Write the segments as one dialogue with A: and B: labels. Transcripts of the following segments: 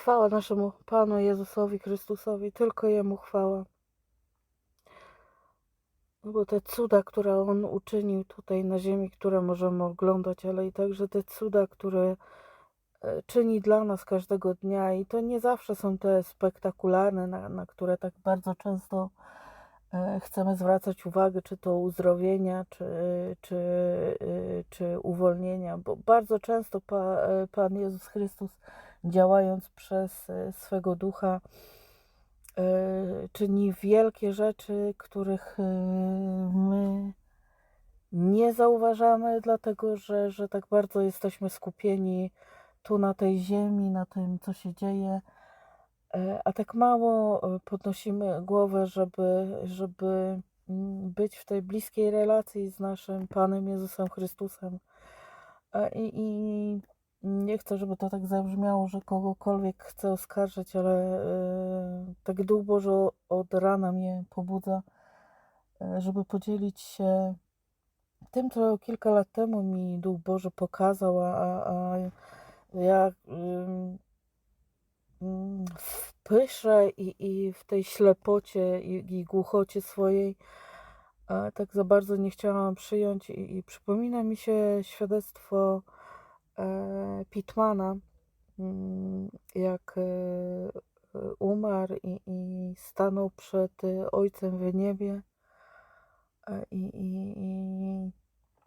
A: Chwała naszemu Panu Jezusowi Chrystusowi, tylko Jemu chwała. Bo te cuda, które On uczynił tutaj na ziemi, które możemy oglądać, ale i także te cuda, które e, czyni dla nas każdego dnia i to nie zawsze są te spektakularne, na, na które tak bardzo często chcemy zwracać uwagę, czy to uzdrowienia, czy, czy, e, czy uwolnienia, bo bardzo często e, Pan Jezus Chrystus działając przez e, swego ducha e, czyni wielkie rzeczy, których e, my nie zauważamy, dlatego że, że tak bardzo jesteśmy skupieni tu na tej ziemi, na tym, co się dzieje, e, a tak mało e, podnosimy głowę, żeby, żeby mm, być w tej bliskiej relacji z naszym Panem Jezusem Chrystusem. E, I, i nie chcę, żeby to tak zabrzmiało, że kogokolwiek chcę oskarżać, ale e, tak Duch Boży od rana mnie pobudza, e, żeby podzielić się tym, co kilka lat temu mi Duch Boży pokazał, a, a, ja w pysze i, i w tej ślepocie i, i głuchocie swojej tak za bardzo nie chciałam przyjąć i, i przypomina mi się świadectwo e, Pitmana, mm, jak e, umarł i, i stanął przed e, Ojcem w niebie e, i, i, i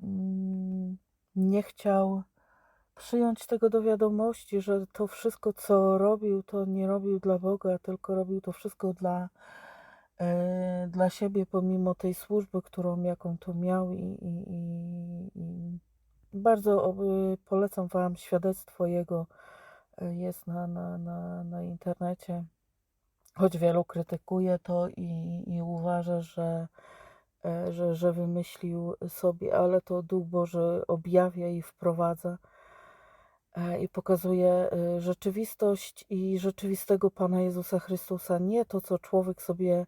A: mm, nie chciał przyjąć tego do wiadomości, że to wszystko, co robił, to nie robił dla Boga, tylko robił to wszystko dla, e, dla siebie, pomimo tej służby, którą jaką to miał i, i, i, bardzo oby- polecam Wam świadectwo jego, e, jest na, na, na, na internecie, choć wielu krytykuje to i, i uważa, że, e, że, że wymyślił sobie, ale to Duch Boży objawia i wprowadza. e, i pokazuje e, rzeczywistość i rzeczywistego Pana Jezusa Chrystusa, nie to, co człowiek sobie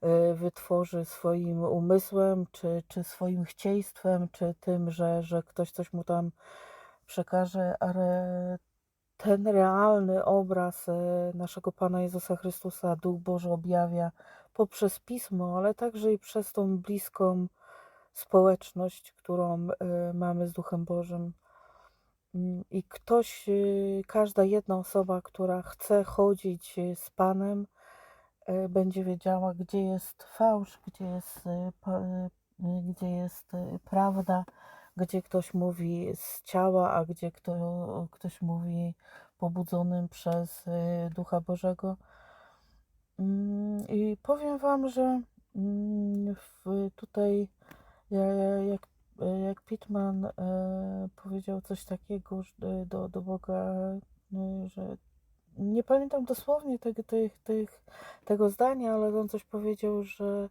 A: e, wytworzy swoim umysłem, czy, czy swoim chcieństwem, czy tym, że, że ktoś coś mu tam przekaże, ale ten realny obraz e, naszego Pana Jezusa Chrystusa Duch Boży objawia poprzez Pismo, ale także i przez tą bliską społeczność, którą e, mamy z Duchem Bożym. Mm, I ktoś, y, każda jedna osoba, która chce chodzić y, z Panem, y, będzie wiedziała, gdzie jest fałsz, gdzie jest, gdzie jest prawda, gdzie ktoś mówi z ciała, a gdzie kto, ktoś mówi pobudzonym przez Ducha Bożego. Mm, I powiem Wam, że mm, tutaj ja- ja- jak, jak Pittman e, powiedział coś takiego że do, do Boga, e, że nie pamiętam dosłownie tego, tych, tych, tego zdania, ale on coś powiedział, że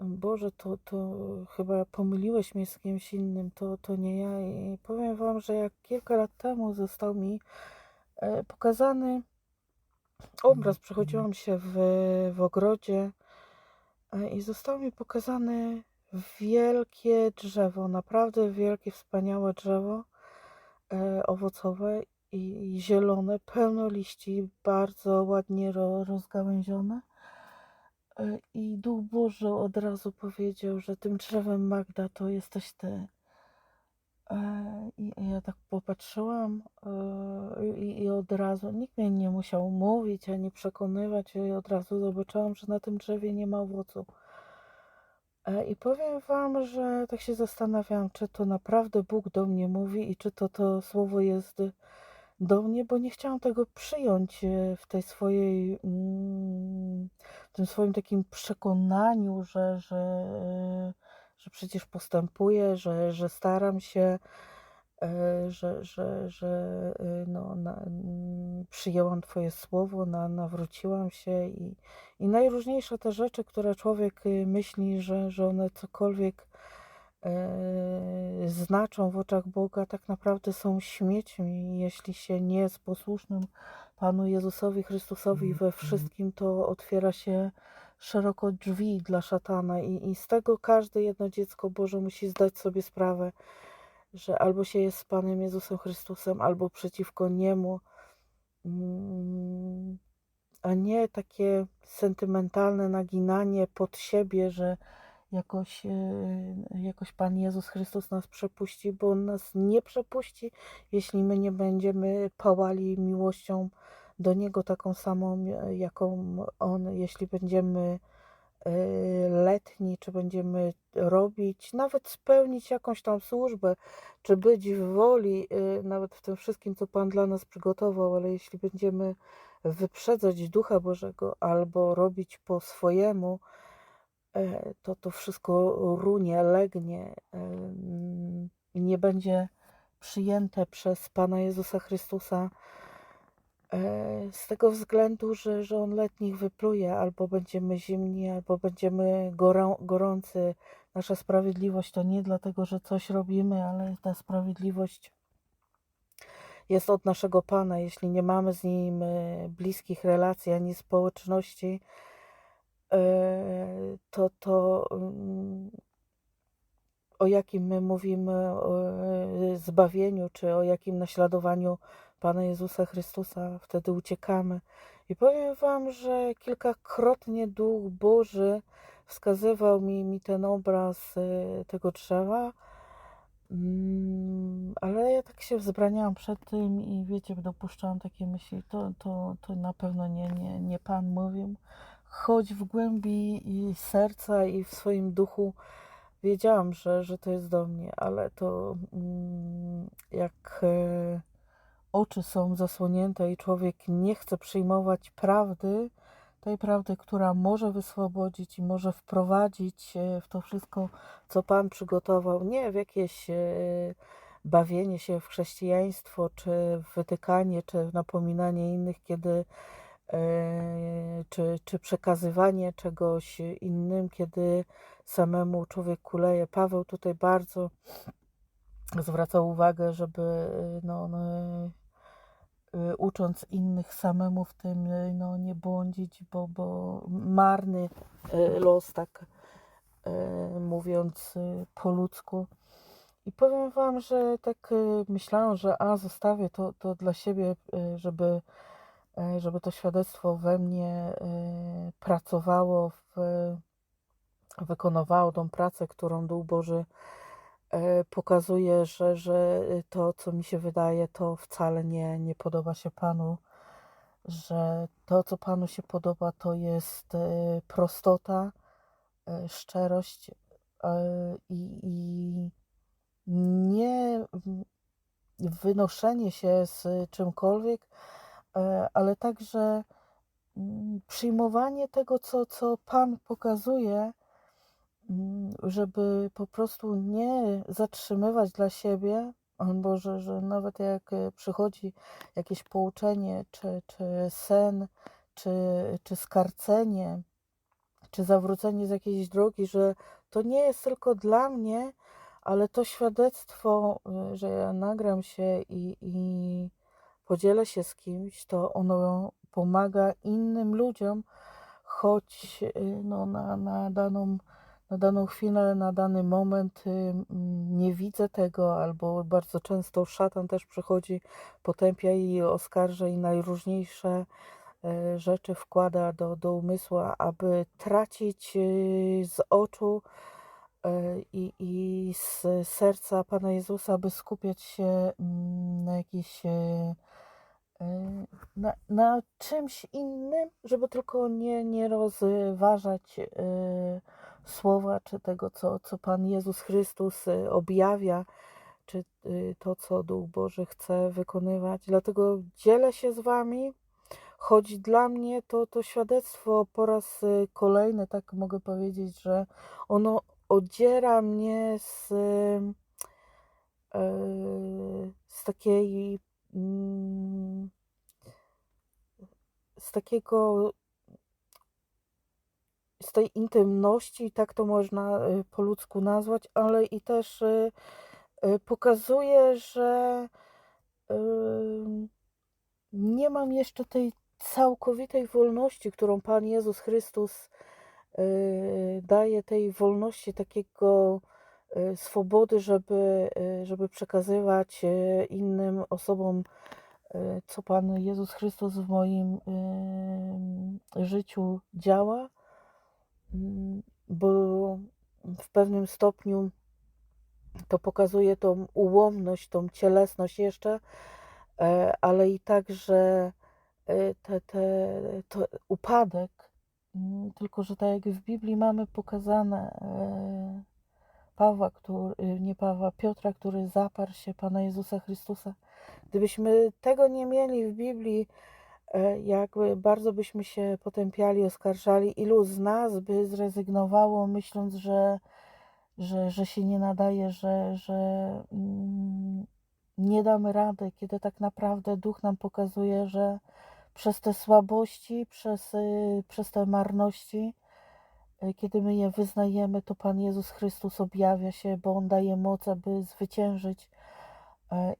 A: Boże, to, to chyba pomyliłeś mnie z kimś innym, to, to nie ja. I powiem Wam, że jak kilka lat temu został mi e, pokazany obraz, przechodziłam się w, w ogrodzie e, i zostało mi pokazane wielkie drzewo, naprawdę wielkie, wspaniałe drzewo e, owocowe i, i zielone, pełno liści, bardzo ładnie ro, rozgałęzione. E, I Duch Boży od razu powiedział, że tym drzewem Magda to jesteś ty. E, I ja tak popatrzyłam e, i, i od razu, nikt mnie nie musiał mówić ani przekonywać, i od razu zobaczyłam, że na tym drzewie nie ma owocu. E, I powiem Wam, że tak się zastanawiam, czy to naprawdę Bóg do mnie mówi i czy to to słowo jest do mnie, bo nie chciałam tego przyjąć e, w tej swojej, mm, w tym swoim takim przekonaniu, że, że, e, że przecież postępuję, że, że staram się, że, że, że e, no, na, mm, przyjęłam Twoje słowo, na, nawróciłam się i, i najróżniejsze te rzeczy, które człowiek y, myśli, że, że one cokolwiek e, znaczą w oczach Boga, tak naprawdę są śmiećmi. Jeśli się nie jest posłusznym Panu Jezusowi Chrystusowi we wszystkim, to otwiera się szeroko drzwi dla szatana i, i z tego każde jedno dziecko Boże musi zdać sobie sprawę, że albo się jest z Panem Jezusem Chrystusem, albo przeciwko Niemu. mm, a nie takie sentymentalne naginanie pod siebie, że jakoś, e, jakoś Pan Jezus Chrystus nas przepuści, bo On nas nie przepuści, jeśli my nie będziemy pałali miłością do Niego taką samą, e, jaką On, jeśli będziemy letni, czy będziemy robić, nawet spełnić jakąś tam służbę, czy być w woli, nawet w tym wszystkim, co Pan dla nas przygotował, ale jeśli będziemy wyprzedzać Ducha Bożego albo robić po swojemu, E, to to wszystko runie, legnie nie będzie przyjęte przez Pana Jezusa Chrystusa. e, z tego względu, że, że On letnich wypluje, albo będziemy zimni, albo będziemy gorą, gorący. Nasza sprawiedliwość to nie dlatego, że coś robimy, ale ta sprawiedliwość jest od naszego Pana. Jeśli nie mamy z Nim e, bliskich relacji ani społeczności, E, to, to mm, o jakim my mówimy e, zbawieniu, czy o jakim naśladowaniu Pana Jezusa Chrystusa, wtedy uciekamy. I powiem Wam, że kilkakrotnie Duch Boży wskazywał mi, mi ten obraz e, tego drzewa, mm, ale ja tak się wzbraniałam przed tym i wiecie, dopuszczałam takie myśli, to, to, to na pewno nie, nie, nie Pan mówił, choć w głębi serca i w swoim duchu wiedziałam, że, że to jest do mnie, ale to mm, jak e, oczy są zasłonięte i człowiek nie chce przyjmować prawdy, tej prawdy, która może wyswobodzić i może wprowadzić e, w to wszystko, co Pan przygotował, nie w jakieś e, bawienie się w chrześcijaństwo, czy w wytykanie, czy w napominanie innych, kiedy E, czy, czy przekazywanie czegoś innym, kiedy samemu człowiek kuleje. Paweł tutaj bardzo zwracał uwagę, żeby no, no, ucząc innych samemu w tym no, nie błądzić, bo, bo marny e, los, tak mówiąc po ludzku. I powiem Wam, że tak myślałam, że a zostawię to, to dla siebie, żeby żeby to świadectwo we mnie pracowało, w, wykonywało tą pracę, którą Duch Boży pokazuje, że, że to, co mi się wydaje, to wcale nie, nie podoba się Panu, że to, co Panu się podoba, to jest prostota, szczerość i, i nie wynoszenie się z czymkolwiek, E, ale także mm, przyjmowanie tego, co, co Pan pokazuje, żeby po prostu nie zatrzymywać dla siebie, albo że, że nawet jak e, przychodzi jakieś pouczenie, czy, czy sen, czy, czy skarcenie, czy zawrócenie z jakiejś drogi, że to nie jest tylko dla mnie, ale to świadectwo, e, że ja nagram się i, i podzielę się z kimś, to ono pomaga innym ludziom, choć y, no, na, na, daną, na daną chwilę, na dany moment y, nie widzę tego, albo bardzo często szatan też przychodzi, potępia i oskarża i najróżniejsze y, rzeczy wkłada do, do umysłu, aby tracić z oczu i, i z serca Pana Jezusa, aby skupiać się na jakichś E, na, na czymś innym, żeby tylko nie, nie rozważać y, słowa, czy tego, co, co Pan Jezus Chrystus y, objawia, czy y, to, co Duch Boży chce wykonywać. Dlatego dzielę się z Wami, choć dla mnie to, to świadectwo po raz kolejny, tak mogę powiedzieć, że ono odziera mnie z, z takiej Mm, z takiego z tej intymności, tak to można y, po ludzku nazwać, ale i też y, y, pokazuje, że nie mam jeszcze tej całkowitej wolności, którą Pan Jezus Chrystus daje, tej wolności takiego swobody, żeby, żeby przekazywać innym osobom co Pan Jezus Chrystus w moim życiu działa, bo w pewnym stopniu to pokazuje tą ułomność, tą cielesność jeszcze, e, ale i także e, te, te, upadek, mm, tylko że tak jak w Biblii mamy pokazane e, Pawła, który, nie Pawła, Piotra, który zaparł się Pana Jezusa Chrystusa. Gdybyśmy tego nie mieli w Biblii, jakby bardzo byśmy się potępiali, oskarżali. Ilu z nas by zrezygnowało, myśląc, że, że, że się nie nadaje, że, że mm, nie damy rady, kiedy tak naprawdę Duch nam pokazuje, że przez te słabości, przez, y, przez te marności, y, kiedy my je wyznajemy, to Pan Jezus Chrystus objawia się, bo On daje moc, aby zwyciężyć e,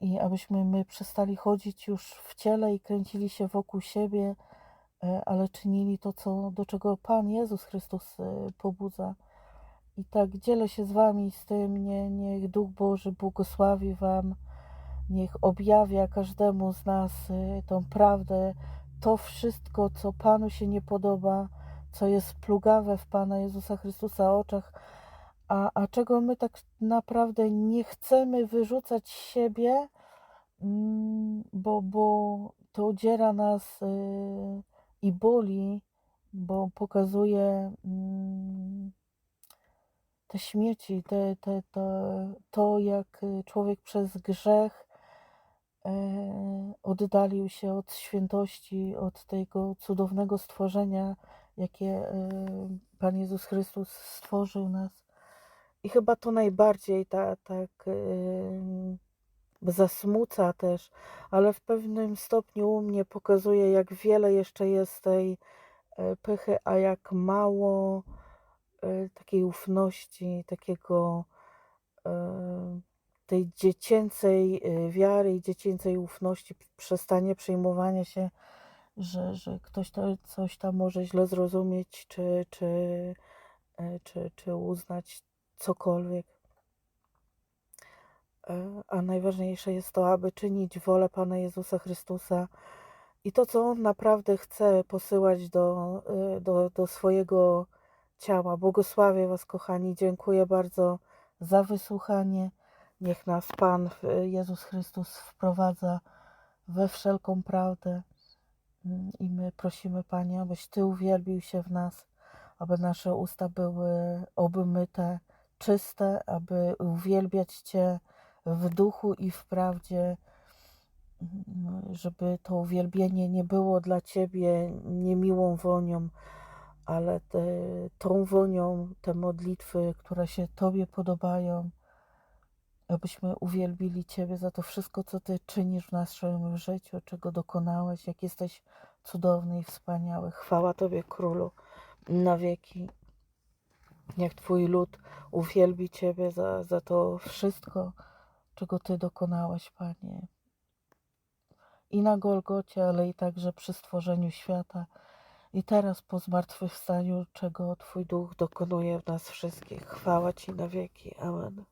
A: i abyśmy my przestali chodzić już w ciele i kręcili się wokół siebie, e, ale czynili to, co, do czego Pan Jezus Chrystus e, pobudza. I tak dzielę się z Wami z tym, nie, niech Duch Boży błogosławi Wam, niech objawia każdemu z nas tą prawdę, to wszystko, co Panu się nie podoba, co jest plugawe w Pana Jezusa Chrystusa oczach, a, a czego my tak naprawdę nie chcemy wyrzucać siebie, mm, bo, bo to udziera nas y, i boli, bo pokazuje mm, te śmieci, te, te, te, to jak człowiek przez grzech e, oddalił się od świętości, od tego cudownego stworzenia, jakie e, Pan Jezus Chrystus stworzył nas. I chyba to najbardziej ta, tak e, zasmuca też, ale w pewnym stopniu u mnie pokazuje, jak wiele jeszcze jest tej e, pychy, a jak mało e, takiej ufności, takiego e, tej dziecięcej wiary i dziecięcej ufności, przestanie przejmowania się, że, że ktoś to, coś tam może źle zrozumieć, czy, czy, czy, czy uznać cokolwiek. E, A najważniejsze jest to, aby czynić wolę Pana Jezusa Chrystusa i to, co On naprawdę chce posyłać do, e, do, do swojego ciała. Błogosławię Was, kochani. Dziękuję bardzo za wysłuchanie. Niech nas Pan e, Jezus Chrystus wprowadza we wszelką prawdę. Mm, I my prosimy, Panie, abyś Ty uwielbił się w nas, aby nasze usta były obmyte, czyste, aby uwielbiać Cię w duchu i w prawdzie, żeby to uwielbienie nie było dla Ciebie niemiłą wonią, ale te, tą wonią, te modlitwy, które się Tobie podobają, abyśmy uwielbili Ciebie za to wszystko, co Ty czynisz w naszym życiu, czego dokonałeś, jak jesteś cudowny i wspaniały. Chwała Tobie, Królu, na wieki. Niech Twój lud uwielbi Ciebie za, za to wszystko, czego Ty dokonałeś, Panie. I na Golgocie, ale i także przy stworzeniu świata. I teraz po zmartwychwstaniu, czego Twój Duch dokonuje w nas wszystkich. Chwała Ci na wieki. Amen.